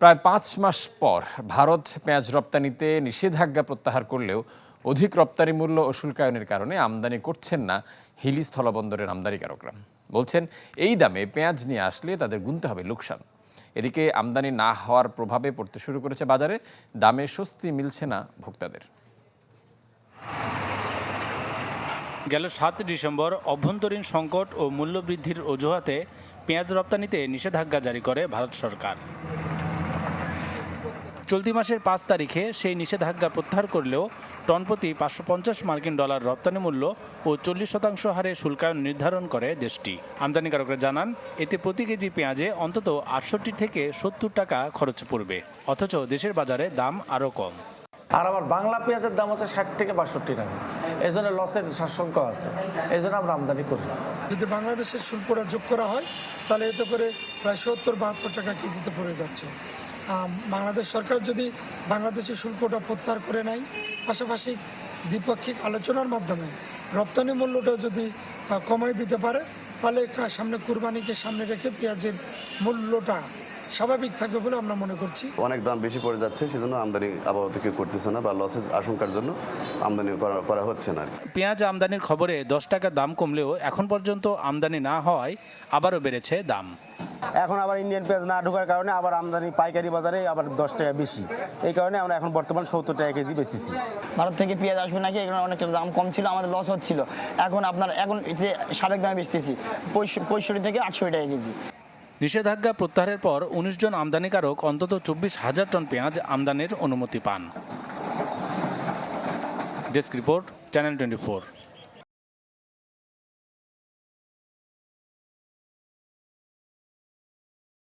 প্রায় পাঁচ মাস পর ভারত পেঁয়াজ রপ্তানিতে নিষেধাজ্ঞা প্রত্যাহার করলেও অধিক রপ্তানি মূল্য ও শুল্কায়নের কারণে আমদানি করছেন না হিলি স্থলবন্দরের আমদানিকারকরা। বলছেন, এই দামে পেঁয়াজ নিয়ে আসলে তাদের গুনতে হবে লোকসান। এদিকে আমদানি না হওয়ার প্রভাবে পড়তে শুরু করেছে বাজারে, দামে স্বস্তি মিলছে না ভোক্তাদের। গেল সাত ডিসেম্বর, অভ্যন্তরীণ সংকট ও মূল্যবৃদ্ধির অজুহাতে পেঁয়াজ রপ্তানিতে নিষেধাজ্ঞা জারি করে ভারত সরকার। চলতি মাসের পাঁচ তারিখে সেই নিষেধাজ্ঞা প্রত্যাহার করলেও টনপ্রতি পাঁচশো পঞ্চাশ মার্কিন ডলার রপ্তানি মূল্য ও চল্লিশ শতাংশ হারে শুল্কায়ন নির্ধারণ করে দেশটি। আমদানিকারকরা জানান এতে প্রতি কেজি পেঁয়াজে অন্তত আটষট্টি থেকে সত্তর টাকা খরচ পড়বে। অথচ দেশের বাজারে দাম আরও কম। আর আমার বাংলা পেঁয়াজের দাম আছে ষাট থেকে বাষট্টি টাকা। এই জন্য লসের সাশঙ্কা আছে। এই জন্য আমরা আমদানি করি। যদি বাংলাদেশের শুল্কটা যোগ করা হয় তাহলে এতে করে প্রায় সত্তর বাহাত্তর টাকা কেজিতে পড়ে যাচ্ছে। বাংলাদেশ সরকার যদি বাংলাদেশের শুল্কটা প্রত্যাহার করে নেয় পাশাপাশি দ্বিপাক্ষিক আলোচনার মাধ্যমে রপ্তানি মূল্যটা যদি কমাই দিতে পারে তাহলে কা- সামনে কুরবানিকে সামনে রেখে পেঁয়াজের মূল্যটা স্বাভাবিক থাকবে বলে আমরা মনে করছি। অনেক দাম বেশি পড়ে যাচ্ছে সেজন্য আমদানি আবহাওয়া থেকে করতেছে না বা লসের আশঙ্কার জন্য আমদানি করা করা হচ্ছে না আর পেঁয়াজ আমদানির খবরে দশ টাকা দাম কমলেও এখন পর্যন্ত আমদানি না হওয়ায় আবারও বেড়েছে দাম। এখন আবার ইন্ডিয়ান পেঁয়াজ না ঢোকার কারণে আবার আমদানি পাইকারি বাজারে আবার দশ টাকা বেশি। এই কারণে আমরা এখন বর্তমান সত্তর টাকা কেজি বেচতেছি। ভারত থেকে পেঁয়াজ আসবে নাকি? এখানে অনেকটা দাম কম ছিল আমাদের লস হচ্ছিল। এখন আপনার এখন যে সাবেক দামে বেচতেছি পঁয়ষট্টি থেকে আটষট্টি টাকা কেজি। নিষেধাজ্ঞা প্রত্যাহারের পর উনিশ জন আমদানিকারক অন্তত চব্বিশ হাজার টন পেঁয়াজ আমদানির অনুমতি পান। Desk report channel twenty